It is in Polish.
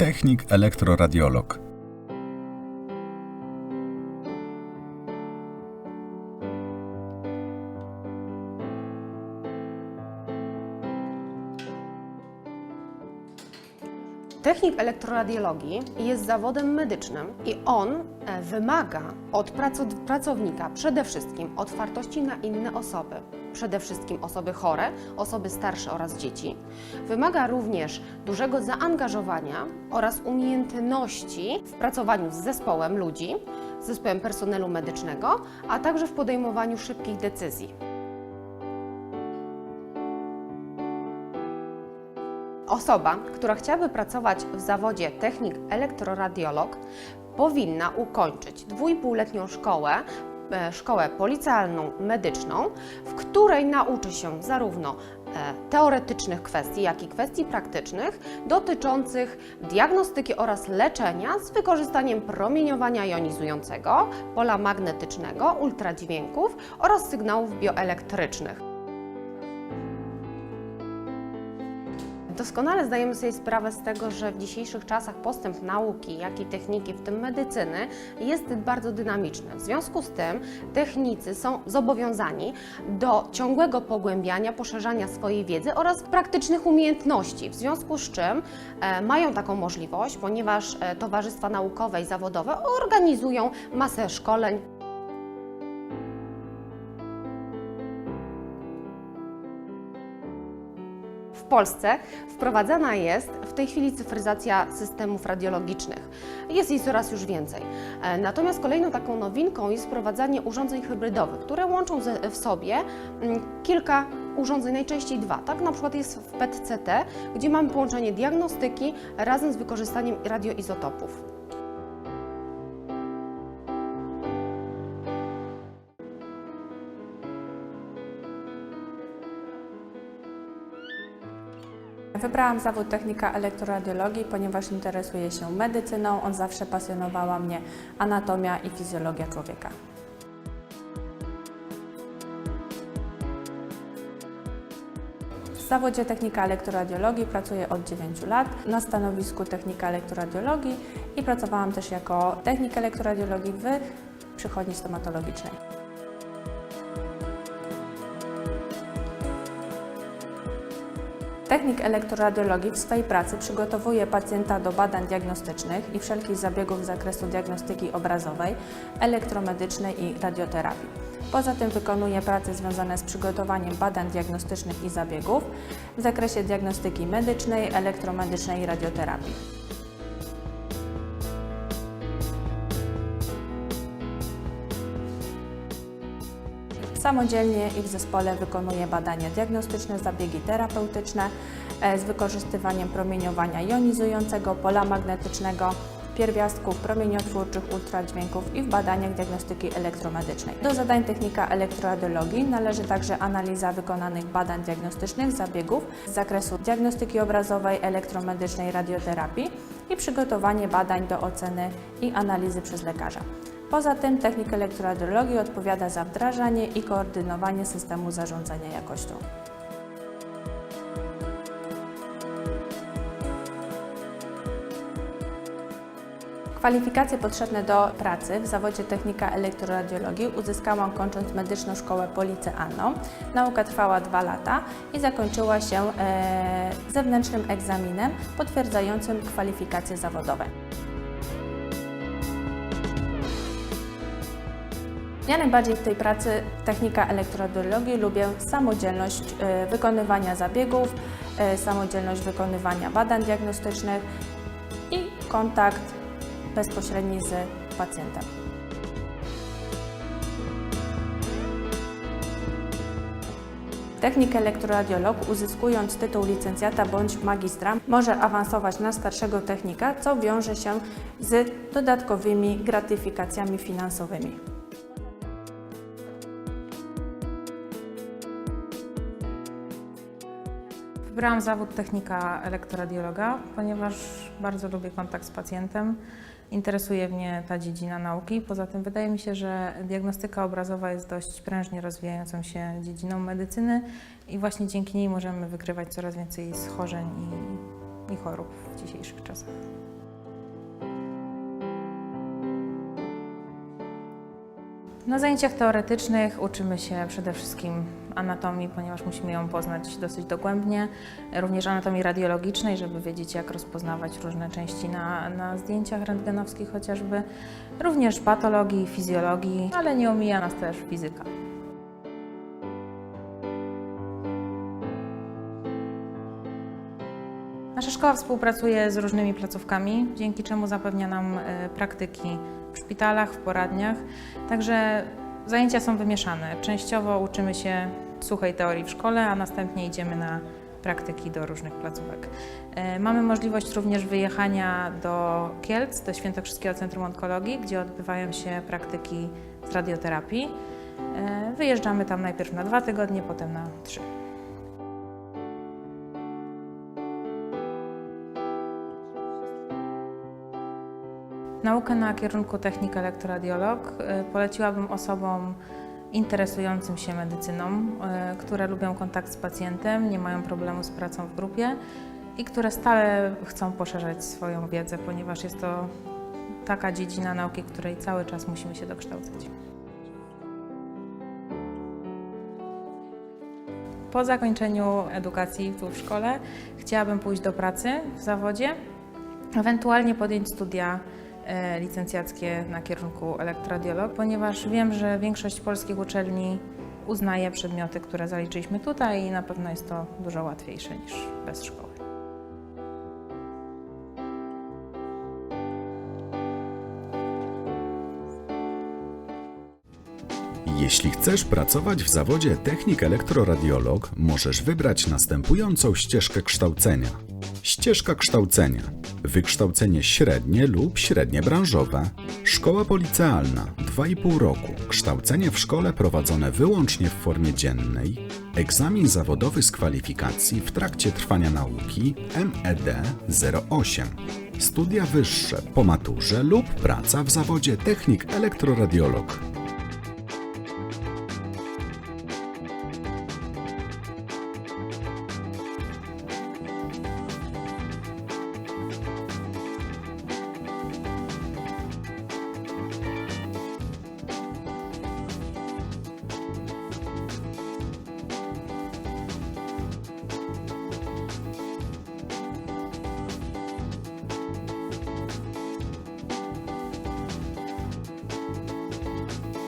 technik elektroradiolog. Technik elektroradiologii jest zawodem medycznym i on e, wymaga od praco- pracownika przede wszystkim otwartości na inne osoby, przede wszystkim osoby chore, osoby starsze oraz dzieci. Wymaga również dużego zaangażowania oraz umiejętności w pracowaniu z zespołem ludzi, z zespołem personelu medycznego, a także w podejmowaniu szybkich decyzji. Osoba, która chciałaby pracować w zawodzie technik elektroradiolog, powinna ukończyć dwójpółletnią szkołę, e, szkołę policjalną medyczną, w której nauczy się zarówno e, teoretycznych kwestii, jak i kwestii praktycznych dotyczących diagnostyki oraz leczenia z wykorzystaniem promieniowania jonizującego, pola magnetycznego, ultradźwięków oraz sygnałów bioelektrycznych. Doskonale zdajemy sobie sprawę z tego, że w dzisiejszych czasach postęp nauki, jak i techniki, w tym medycyny, jest bardzo dynamiczny. W związku z tym technicy są zobowiązani do ciągłego pogłębiania, poszerzania swojej wiedzy oraz praktycznych umiejętności, w związku z czym e, mają taką możliwość, ponieważ e, towarzystwa naukowe i zawodowe organizują masę szkoleń, Polsce wprowadzana jest w tej chwili cyfryzacja systemów radiologicznych. Jest jej coraz już więcej. E, Natomiast kolejną taką nowinką jest wprowadzanie urządzeń hybrydowych, które łączą w sobie mm, kilka urządzeń, najczęściej dwa. Tak na przykład jest w PET-CT, gdzie mamy połączenie diagnostyki razem z wykorzystaniem radioizotopów. Wybrałam zawód technika elektroradiologii, ponieważ interesuję się medycyną. On zawsze pasjonowała mnie anatomia i fizjologia człowieka. W zawodzie technika elektroradiologii pracuję od 9 lat na stanowisku technika elektroradiologii i pracowałam też jako technik elektroradiologii w przychodni stomatologicznej. Technik elektroradiologii w swojej pracy przygotowuje pacjenta do badań diagnostycznych i wszelkich zabiegów z zakresu diagnostyki obrazowej, elektromedycznej i radioterapii. Poza tym wykonuje prace związane z przygotowaniem badań diagnostycznych i zabiegów w zakresie diagnostyki medycznej, elektromedycznej i radioterapii. Samodzielnie i w zespole wykonuje badania diagnostyczne, zabiegi terapeutyczne e, z wykorzystywaniem promieniowania jonizującego, pola magnetycznego, pierwiastków promieniotwórczych, ultradźwięków i w badaniach diagnostyki elektromedycznej. Do zadań technika elektroradiologii należy także analiza wykonanych badań diagnostycznych zabiegów z zakresu diagnostyki obrazowej, elektromedycznej, radioterapii i przygotowanie badań do oceny i analizy przez lekarza. Poza tym technik elektroradiologii odpowiada za wdrażanie i koordynowanie systemu zarządzania jakością. Kwalifikacje potrzebne do pracy w zawodzie technika elektroradiologii uzyskałam kończąc medyczną szkołę policealną. Nauka trwała dwa lata i zakończyła się e, zewnętrznym egzaminem potwierdzającym kwalifikacje zawodowe. Ja najbardziej w tej pracy technika elektroradiologii lubię samodzielność e, wykonywania zabiegów, e, samodzielność wykonywania badań diagnostycznych i kontakt bezpośredni z pacjentem. Technik elektroradiolog, uzyskując tytuł licencjata bądź magistra, może awansować na starszego technika, co wiąże się z dodatkowymi gratyfikacjami finansowymi. Wybrałam zawód technika elektroradiologa, ponieważ bardzo lubię kontakt z pacjentem. Interesuje mnie ta dziedzina nauki. Poza tym wydaje mi się, że diagnostyka obrazowa jest dość prężnie rozwijającą się dziedziną medycyny i właśnie dzięki niej możemy wykrywać coraz więcej schorzeń i i chorób w dzisiejszych czasach. Na zajęciach teoretycznych uczymy się przede wszystkim anatomii, ponieważ musimy ją poznać dosyć dogłębnie, również anatomii radiologicznej, żeby wiedzieć, jak rozpoznawać różne części na, na zdjęciach rentgenowskich chociażby, również patologii, fizjologii, ale nie omija nas też fizyka. Nasza szkoła współpracuje z różnymi placówkami, dzięki czemu zapewnia nam e, praktyki w szpitalach, w poradniach. Także zajęcia są wymieszane. Częściowo uczymy się suchej teorii w szkole, a następnie idziemy na praktyki do różnych placówek. E, Mamy możliwość również wyjechania do Kielc, do Świętokrzyskiego Centrum Onkologii, gdzie odbywają się praktyki z radioterapii. E, Wyjeżdżamy tam najpierw na dwa tygodnie, potem na trzy. Naukę na kierunku technik elektroradiolog y, poleciłabym osobom interesującym się medycyną, y, które lubią kontakt z pacjentem, nie mają problemu z pracą w grupie i które stale chcą poszerzać swoją wiedzę, ponieważ jest to taka dziedzina nauki, której cały czas musimy się dokształcać. Po zakończeniu edukacji tu w szkole chciałabym pójść do pracy w zawodzie, ewentualnie podjąć studia licencjackie na kierunku elektroradiolog, ponieważ wiem, że większość polskich uczelni uznaje przedmioty, które zaliczyliśmy tutaj i na pewno jest to dużo łatwiejsze niż bez szkoły. Jeśli chcesz pracować w zawodzie technik elektroradiolog, możesz wybrać następującą ścieżkę kształcenia. Ścieżka kształcenia. Wykształcenie średnie lub średnie branżowe. Szkoła policealna 2,5 roku. Kształcenie w szkole prowadzone wyłącznie w formie dziennej. Egzamin zawodowy z kwalifikacji w trakcie trwania nauki MED 08. Studia wyższe po maturze lub praca w zawodzie technik elektroradiolog.